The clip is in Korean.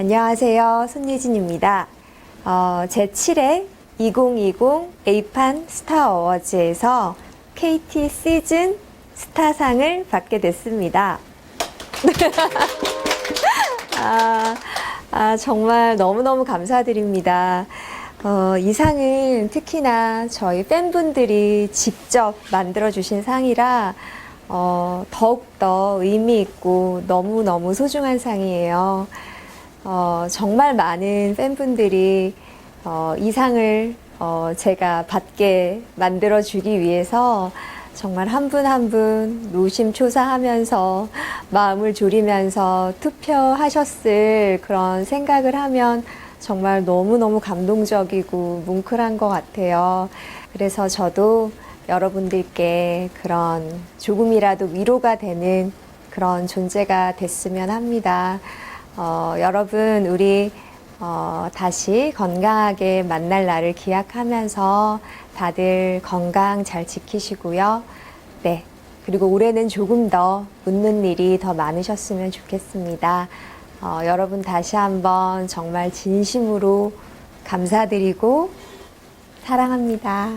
안녕하세요. 손예진입니다. 어, 제7회 2020 에이판 스타 어워즈에서 KT 시즌 스타상을 받게 됐습니다. 아, 아, 정말 너무너무 감사드립니다. 어, 이 상은 특히나 저희 팬분들이 직접 만들어주신 상이라 어, 더욱더 의미 있고 너무너무 소중한 상이에요. 어, 정말 많은 팬분들이 어, 이 상을 어, 제가 받게 만들어 주기 위해서 정말 한 분 한 분 노심초사하면서 마음을 졸이면서 투표하셨을 그런 생각을 하면 정말 너무너무 감동적이고 뭉클한 것 같아요. 그래서 저도 여러분들께 그런 조금이라도 위로가 되는 그런 존재가 됐으면 합니다. 어, 여러분, 우리 어, 다시 건강하게 만날 날을 기약하면서 다들 건강 잘 지키시고요. 네. 그리고 올해는 조금 더 웃는 일이 더 많으셨으면 좋겠습니다. 어, 여러분 다시 한번 정말 진심으로 감사드리고 사랑합니다.